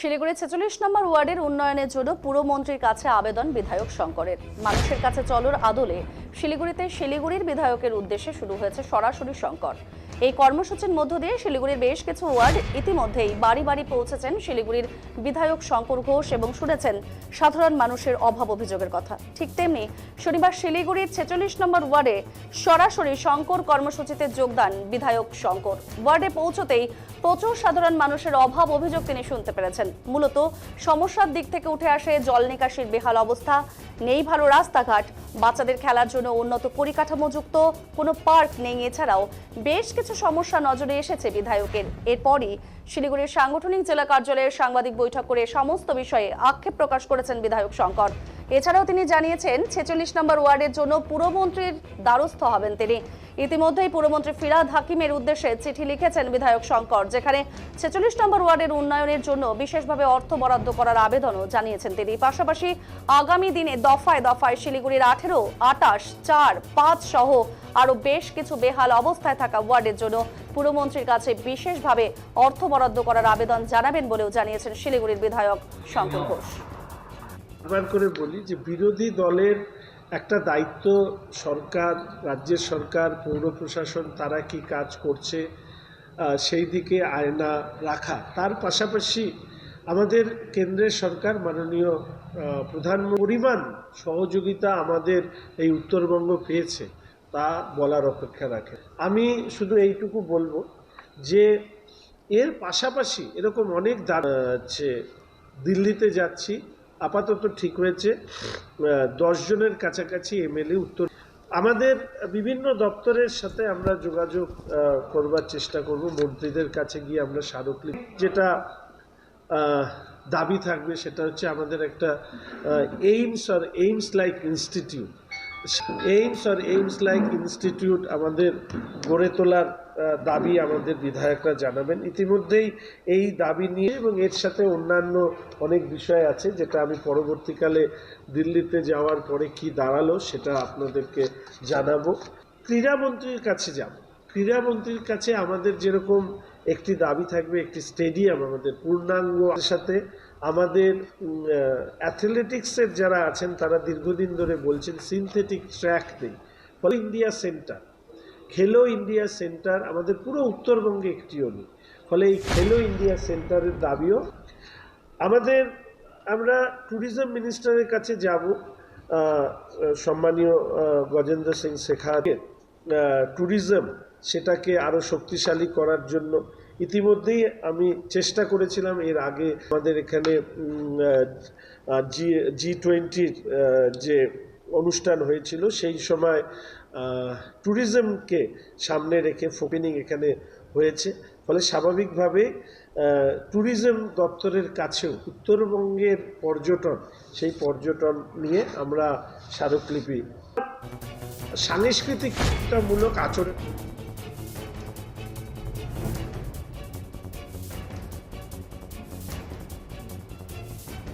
শিলিগুড়ি ছেচল্লিশ নম্বর ওয়ার্ডের উন্নয়নের জন্য পুরমন্ত্রীর কাছে আবেদন বিধায়ক শঙ্করের। মানুষের কাছে চলর আদলে শিলিগুড়িতে শিলিগুড়ির বিধায়কের উদ্দেশ্যে শুরু হয়েছে সরাসরি সংকট। এই কর্মসূচির মধ্য দিয়ে শিলিগুড়ির বেশ কিছু ওয়ার্ড ইতিমধ্যেই বাড়ি বাড়ি পৌঁছেছেন শিলিগুড়ির বিধায়ক শঙ্কর ঘোষ এবং শুনেছেন সাধারণ মানুষের অভাব অভিযোগের কথা। ঠিক তেমনি শনিবার শিলিগুড়ির ছেচল্লিশ নম্বর ওয়ার্ডে সরাসরি শঙ্কর কর্মসূচিতে যোগদান বিধায়ক শঙ্কর। ওয়ার্ডে পৌঁছতেই প্রচুর সাধারণ মানুষের অভাব অভিযোগ তিনি শুনতে পেরেছেন। মূলত সমস্যার দিক থেকে উঠে আসে জল নিকাশির বেহাল অবস্থা, নেই ভালো রাস্তাঘাট, বাচ্চাদের খেলার জন্য উন্নত পরিকাঠামোযুক্ত কোনো পার্ক নেই। এছাড়াও বেশ কিছু সমস্যা নজরে এসেছে বিধায়কের। এরপরই শিলিগুড়ির সাংগঠনিক জেলা কার্যালয়ের সাংবাদিক বৈঠক করে সমস্ত বিষয়ে আক্ষেপ প্রকাশ করেছেন বিধায়ক শঙ্কর। এছাড়াও তিনি জানিয়েছেন, ছেচল্লিশ নম্বর ওয়ার্ডের জন্য পুরমন্ত্রীর দ্বারস্থ হবেন তিনি। ইতিমধ্যেই পুরমন্ত্রী ফিরাদ হাকিমের উদ্দেশ্যে চিঠি লিখেছেন বিধায়ক শঙ্কর, যেখানে ছেচল্লিশ নম্বর ওয়ার্ডের উন্নয়নের জন্য বিশেষভাবে অর্থ বরাদ্দ করার আবেদনও জানিয়েছেন তিনি। পাশাপাশি আগামী দিনে দফায় দফায় শিলিগুড়ির আঠেরো, আটাশ, চার, পাঁচ সহ আরও বেশ কিছু বেহাল অবস্থায় থাকা ওয়ার্ডের জন্য পুরমন্ত্রীর কাছে বিশেষভাবে অর্থ বরাদ্দ করার আবেদন জানাবেন বলেও জানিয়েছেন শিলিগুড়ির বিধায়ক শঙ্কর ঘোষ। করে বলি যে বিরোধী দলের একটা দায়িত্ব সরকার রাজ্যের সরকার পৌর প্রশাসন তারা কি কাজ করছে সেই দিকে আয়না রাখা। তার পাশাপাশি আমাদের কেন্দ্রের সরকার মাননীয় প্রধানমন্ত্রী পরিমাণ সহযোগিতা আমাদের এই উত্তরবঙ্গ পেয়েছে তা বলার অপেক্ষা রাখে। আমি শুধু এইটুকু বলব যে এর পাশাপাশি এরকম অনেক দা- আহ, হচ্ছে দিল্লিতে যাচ্ছি আপাতত ঠিক হয়েছে। দশ জনের কাছাকাছি এমএলএ উত্তর আমাদের বিভিন্ন দপ্তরের সাথে আমরা যোগাযোগ করবার চেষ্টা করব। মন্ত্রীদের কাছে গিয়ে আমরা স্মারকলিপি যেটা দাবি থাকবে সেটা হচ্ছে আমাদের একটা এইমস আর এইমস লাইক ইনস্টিটিউট এইমস আর এইমস লাইক ইনস্টিটিউট আমাদের গড়ে তোলার দাবি আমাদের বিধায়করা জানাবেন। ইতিমধ্যেই এই দাবি নিয়ে এবং এর সাথে অন্যান্য অনেক বিষয় আছে, যেটা আমি পরবর্তীকালে দিল্লিতে যাওয়ার পরে কি দাঁড়াল সেটা আপনাদেরকে জানাব। ক্রীড়ামন্ত্রীর কাছে যাব। ক্রীড়ামন্ত্রীর কাছে আমাদের যেরকম একটি দাবি থাকবে, একটি স্টেডিয়াম আমাদের পূর্ণাঙ্গ সাথে আমাদের অ্যাথলেটিক্সের যারা আছেন, তারা দীর্ঘদিন ধরে বলছেন সিনথেটিক ট্র্যাক নেই। ফলে India centre Khelo India centre আমাদের পুরো উত্তরবঙ্গে একটিও নেই। ফলে এই খেলো ইন্ডিয়া সেন্টারের দাবিও আমাদের, আমরা ট্যুরিজম মিনিস্টারের কাছে যাব সম্মানীয় গজেন্দ্র সিং শেখারের ট্যুরিজম সেটাকে আরও শক্তিশালী করার জন্য ইতিমধ্যেই আমি চেষ্টা করেছিলাম এর আগে আমাদের এখানে জি জি টোয়েন্টির যে অনুষ্ঠান হয়েছিল সেই সময় ট্যুরিজমকে সামনে রেখে ফোপেনিং এখানে হয়েছে। ফলে স্বাভাবিকভাবে ট্যুরিজম দপ্তরের কাছেও উত্তরবঙ্গের পর্যটন, সেই পর্যটন নিয়ে আমরা স্মারকলিপি, সাংস্কৃতিকতামূলক আচরণ